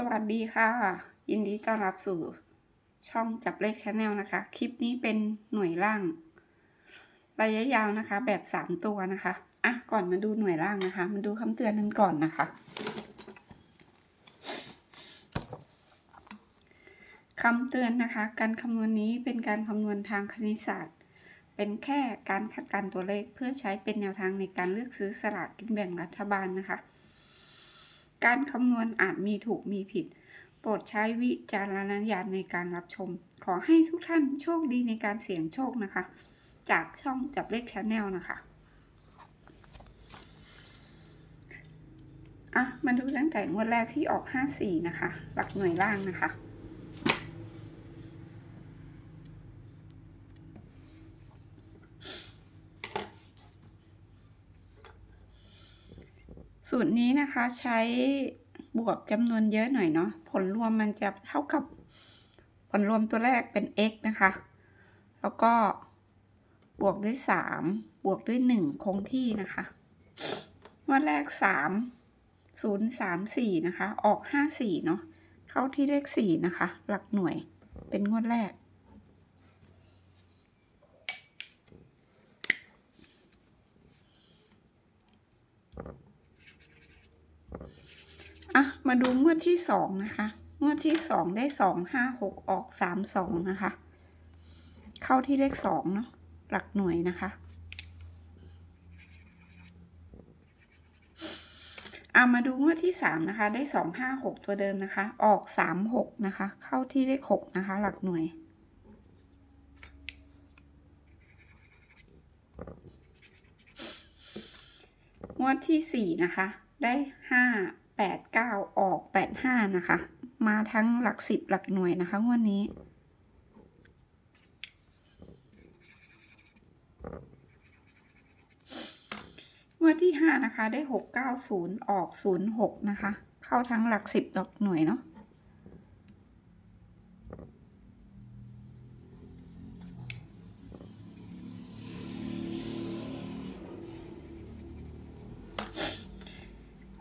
สวัสดีค่ะ ยินดีต้อนรับสู่ช่องจับเลขชาแนลนะคะ คลิปนี้เป็นหน่วยล่าง ระยะยาวนะคะ แบบสามตัวนะคะอะก่อนมาดูหน่วยล่างนะคะ มาดูคำเตือนนั้นก่อนนะคะคำเตือนนะคะ การคำนวณนี้เป็นการคำนวณทางคณิตศาสตร์ เป็นแค่การคาดการตัวเลขเพื่อใช้เป็นแนวทางในการเลือกซื้อสลากกินแบ่งรัฐบาลนะคะ การคำนวณอาจมีถูกมีผิด โปรดใช้วิจารณญาณในการรับชม ขอให้ทุกท่านโชคดีในการเสี่ยงโชคนะคะ จากช่องจับเลขชาแนลนะคะอะมาดูตั้งแต่งวดแรกที่ออก 54 นะคะ หลักหน่วยล่างนะคะ สูตรนี้นะคะใช้บวกจำนวนเยอะหน่อยเนาะผลรวมมันจะเท่ากับผลรวมตัวแรกเป็น x นะคะ แล้วก็บวกด้วย 3 บวกด้วย 1 คงที่นะคะงวดแรก 3 0 3 4 นะคะ ออก 5 4 เนาะเข้าที่เลข 4 นะคะ หลักหน่วยเป็นงวดแรก อะ มาดูงวดที่สองนะคะงวดที่สองได้สองห้าหกออกสามสองนะคะ เข้าที่เลขสองเนาะหลักหน่วยนะคะอามาดูงวดที่สามนะคะ ได้สองห้าหกตัวเดิมนะคะ ออกสามหกนะคะ เข้าที่เลขหกนะคะ หลักหน่วยงวดที่สี่นะคะ ได้ห้า แปดเก้าออกแปดห้านะคะ มาทั้งหลักสิบหลักหน่วยนะคะงวดนี้ งวดที่ห้านะคะ ได้หกเก้าศูนย์ออกศูนย์หกนะคะ เข้าทั้งหลักสิบหลักหน่วยเนาะ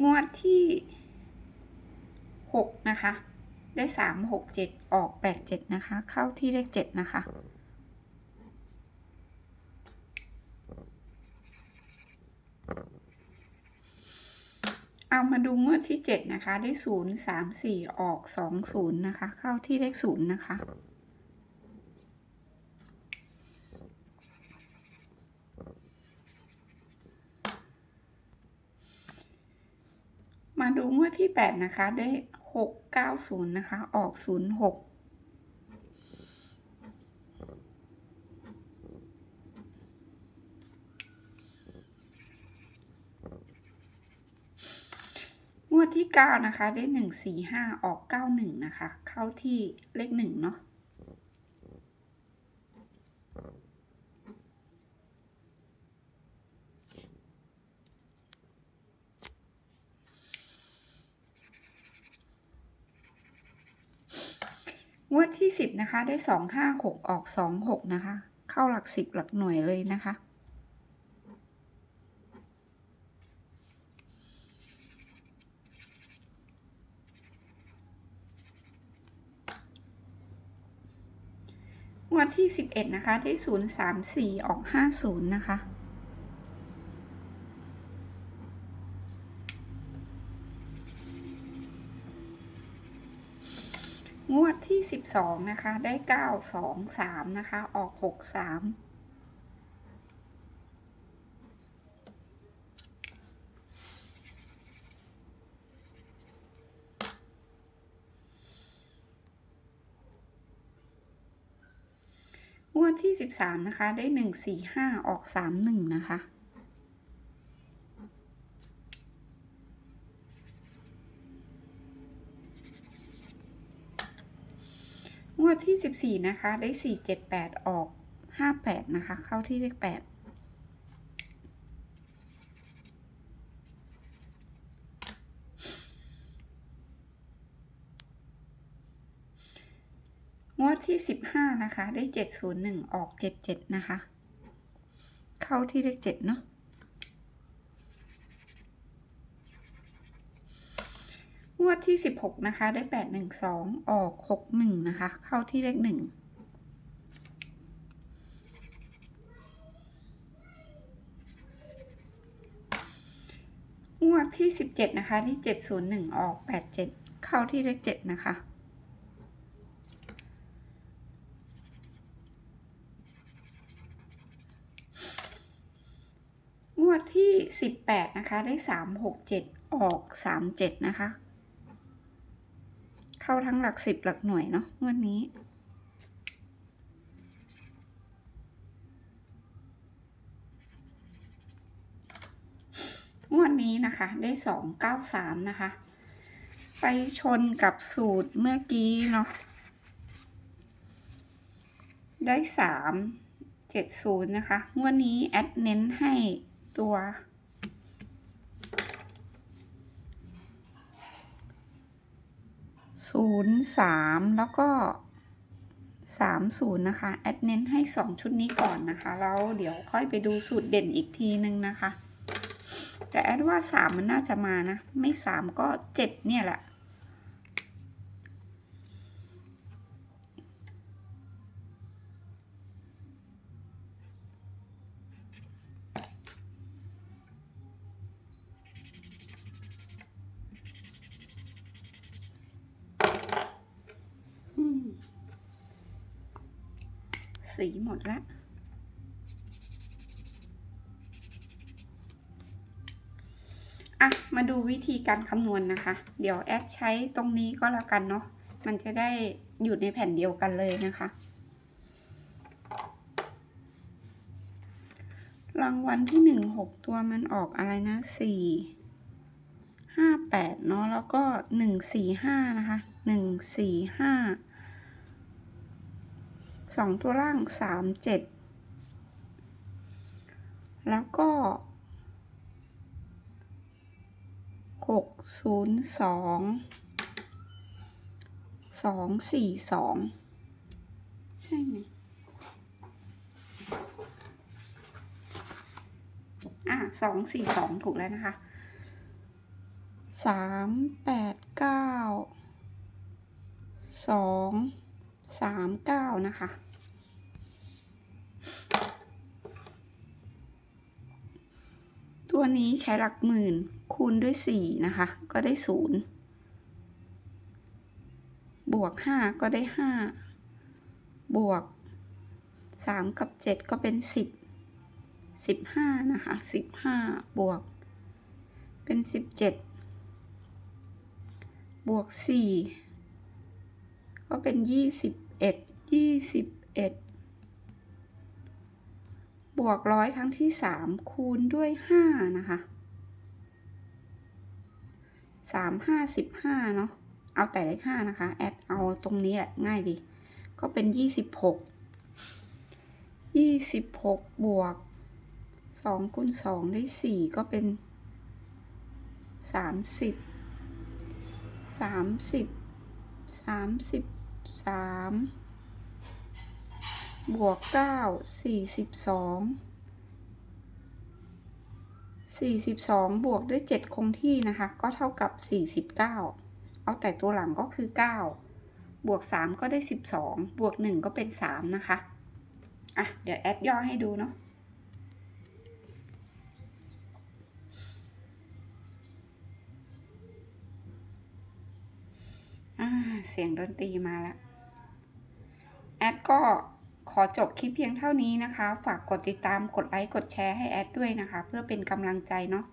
งวดที่ นะคะ ได้สามหกเจ็ดออกแปดเจ็ดนะคะ เข้าที่เลขเจ็ดนะคะเอามาดูงวดที่เจ็ดนะคะ ได้ศูนย์สามสี่ออกสองศูนย์นะคะ เข้าที่เลขศูนย์นะคะมาดูงวดที่ 8 นะคะ ได้ 690 นะคะ ออก 06งวดที่ 9 นะคะ ได้ 145 ออก 91 นะคะ เข้าที่เลข 1 เนาะ งวดที่สิบนะคะ ได้สองห้าหกออกสองหกนะคะ เข้าหลักสิบหลักหน่วยเลยนะคะ งวดที่สิบเอ็ดนะคะ ได้ศูนย์สามสี่ออกห้าศูนย์นะคะ งวดที่ 12 นะคะ ได้ 9 2 3 นะคะ ออก 6 3 งวดที่ 13 นะคะ ได้ 1 4 5 ออก 3 1 นะคะ งวด ที่ 14 นะคะ ได้ 4 7 8 ออก 58 นะคะ เข้าที่เลข 8งวดที่ 15 นะคะ ได้ 701 ออก 77 นะคะ เข้าที่เลข7เนาะ ง วด ที่ 16 นะคะ ได้ 812 ออก 61 นะคะ เข้าที่เลข 1 งวดที่ 17 นะคะ ที่ 701 ออก 87 เข้าที่เลข 7 นะคะงวดที่ 18 นะคะ ได้ 367 ออก 37 นะคะ เข้าทั้งหลัก10หลักหน่วยเนาะงวดนี้ งวดนี้นะคะได้293นะคะ ไปชนกับสูตรเมื่อกี้เนาะได้3 70นะคะ งวดนี้แอดเน้นให้ตัว ศูนย์สามแล้วก็สามศูนย์นะคะ แอดเน้นให้สองชุดนี้ก่อนนะคะ แล้วเดี๋ยวค่อยไปดูสูตรเด่นอีกทีนึงนะคะ แต่แอดว่าสามมันน่าจะมานะ ไม่สามก็เจ็ดเนี่ยแหละ อืม สีหมดแล้วอะ มาดูวิธีการคำนวณนะคะ เดี๋ยวแอดใช้ตรงนี้ก็แล้วกันเนาะ มันจะได้อยู่ในแผ่นเดียวกันเลยนะคะ รางวัลที่หนึ่งหกตัวมันออกอะไรนะสี่ห้าแปดเนาะ แล้วก็หนึ่งสี่ห้านะคะหนึ่งสี่ห้า สองตัวล่างสามเจ็ดแล้วก็หกศูนย์สองสองสี่สองใช่ไหมอะสองสี่สองถูกแล้วนะคะสามแปดเก้าสอง สามเก้านะคะ ตัวนี้ใช้หลักหมื่นคูณด้วยสี่นะคะ ก็ได้ศูนย์บวกห้าก็ได้ห้าบวกสามกับเจ็ดก็เป็นสิบสิบห้านะคะสิบห้าบวก เป็นสิบเจ็ดบวกสี่ก็เป็นยี่สิบ เอ็ดยี่สิบเอ็ดบวกร้อยครั้งที่สามคูณด้วยห้านะคะสามห้าสิบห้าเนาะเอาแต่เลขห้านะคะ แอดเอาตรงนี้แหละง่ายดี ก็เป็นยี่สิบหกยี่สิบหกบวกสองคูณสองได้สี่ก็เป็นสามสิบสามสิบสามสิบ สามบวกเก้าสี่สิบสองสี่สิบสองบวกด้วยเจ็ดคงที่นะคะ ก็เท่ากับสี่สิบเก้าเอาแต่ตัวหลังก็คือเก้าบวกสามก็ได้สิบสองบวกหนึ่งก็เป็นสามนะคะ อะ เดี๋ยวแอดย่อให้ดูเนาะ เสียงดนตรีมาแล้วแอดก็ขอจบคลิปเพียงเท่านี้นะคะ ฝากกดติดตามกดไลค์กดแชร์ให้แอดด้วยนะคะ เพื่อเป็นกำลังใจเนาะ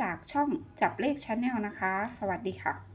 จากช่องจับเลขชาแนลนะคะ สวัสดีค่ะ